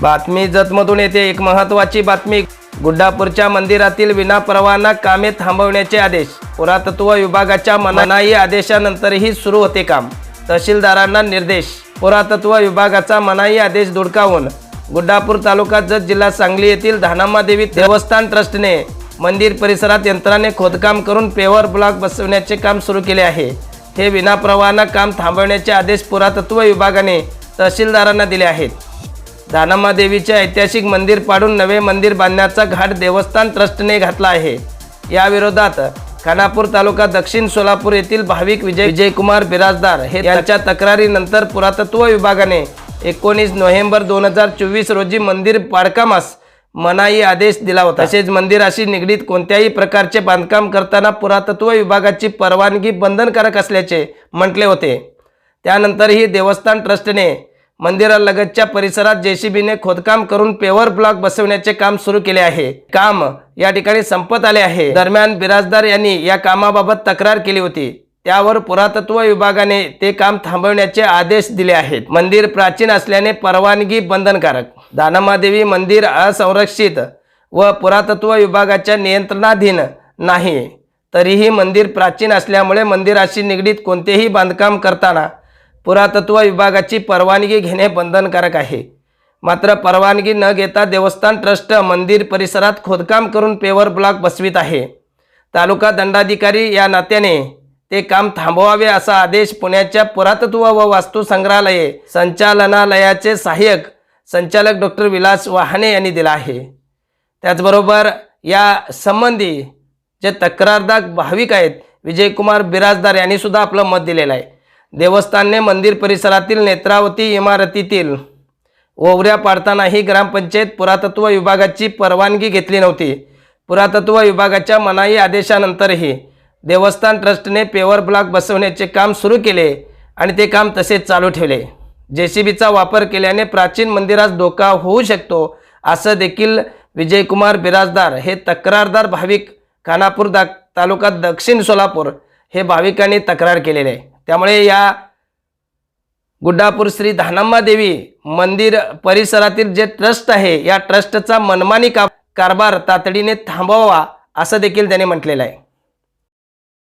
बातमी जतमधून येते. एक महत्त्वाची बातमी गुड्डापूरच्या मंदिरातील विनापरवाना कामे थांबवण्याचे आदेश. पुरातत्व विभागाच्या मनाई आदेशानंतरही सुरू होते काम. तहसीलदारांना निर्देश. पुरातत्व विभागाचा मनाई आदेश धुडकावून गुड्डापूर तालुका जत जिल्हा सांगली येथील धानामादेवी देवस्थान ट्रस्टने मंदिर परिसरात यंत्राने खोदकाम करून पेवर ब्लॉक बसवण्याचे काम सुरू केले आहे. हे विनाप्रवाना काम थांबवण्याचे आदेश पुरातत्व विभागाने तहसीलदारांना दिले आहेत. दानम्मा ऐतिहासिक मंदिर पाडून नवे मंदिर बांधण्याचा घाट देवस्थान ट्रस्टने घातला आहे. याविरोधात खानापूर तालुका दक्षिण सोलापूर येथील भाविक विजय विजयकुमार बिराजदार हे यांच्या तक्रारीनंतर पुरातत्व विभागाने एकोणीस नोव्हेंबर दोन हजार चोवीस रोजी मंदिर पाडकामास मनाई आदेश दिला होता. तसेच मंदिराशी निगडीत कोणत्याही प्रकारचे बांधकाम करताना पुरातत्व विभागाची परवानगी बंधनकारक असल्याचे म्हटले होते. त्यानंतरही देवस्थान ट्रस्टने मंदिरालगतच्या परिसरात जेसीबीने खोदकाम करून पेवर ब्लॉक बसवण्याचे काम सुरू केले आहे. काम या ठिकाणी संपत आले आहे. दरम्यान बिराजदार यांनी या कामाबाबत तक्रार केली होती. त्यावर पुरातत्व विभागाने ते काम थांबवण्याचे आदेश दिले आहेत. मंदिर प्राचीन असल्याने परवानगी बंधनकारक. दानमादेवी मंदिर असंरक्षित व पुरातत्व विभागाच्या नियंत्रणाधीन नाही. तरीही मंदिर प्राचीन असल्यामुळे मंदिराशी निगडीत कोणतेही बांधकाम करताना पुरातत्व विभागाची परवानगी घेणे बंधनकारक आहे. मात्र परवानगी न घेता देवस्थान ट्रस्ट मंदिर परिसरात खोदकाम करून पेवर ब्लॉक बसवित आहे. तालुका दंडाधिकारी या नात्याने ते काम थांबवावे असा आदेश पुण्याच्या पुरातत्व व वास्तू संग्रहालये संचालनालयाचे सहाय्यक संचालक डॉक्टर विलास वाहने यांनी दिला आहे. त्याचबरोबर या संबंधी जे तक्रारदार भाविक आहेत विजयकुमार बिराजदार यांनीसुद्धा आपलं मत दिलेलं आहे. देवस्थानने मंदिर परिसरातील नेत्रावती इमारतीतील ओवऱ्या पाडतानाही ग्रामपंचायत पुरातत्व विभागाची परवानगी घेतली नव्हती. पुरातत्व विभागाच्या मनाई आदेशानंतरही देवस्थान ट्रस्टने पेवर ब्लॉक बसवण्याचे काम सुरू केले आणि ते काम तसेच चालू ठेवले. जे सी बीचा वापर केल्याने प्राचीन मंदिरास धोका होऊ शकतो असं देखील विजयकुमार बिराजदार हे तक्रारदार भाविक खानापूर दा तालुका दक्षिण सोलापूर हे भाविकांनी तक्रार केलेले आहे. त्यामुळे या गुड्डापूर श्री धानम्मा देवी मंदिर परिसरातील जे ट्रस्ट आहे या ट्रस्टचा मनमानी का कारभार तातडीने थांबवावा असं देखील त्याने म्हटलेलं आहे.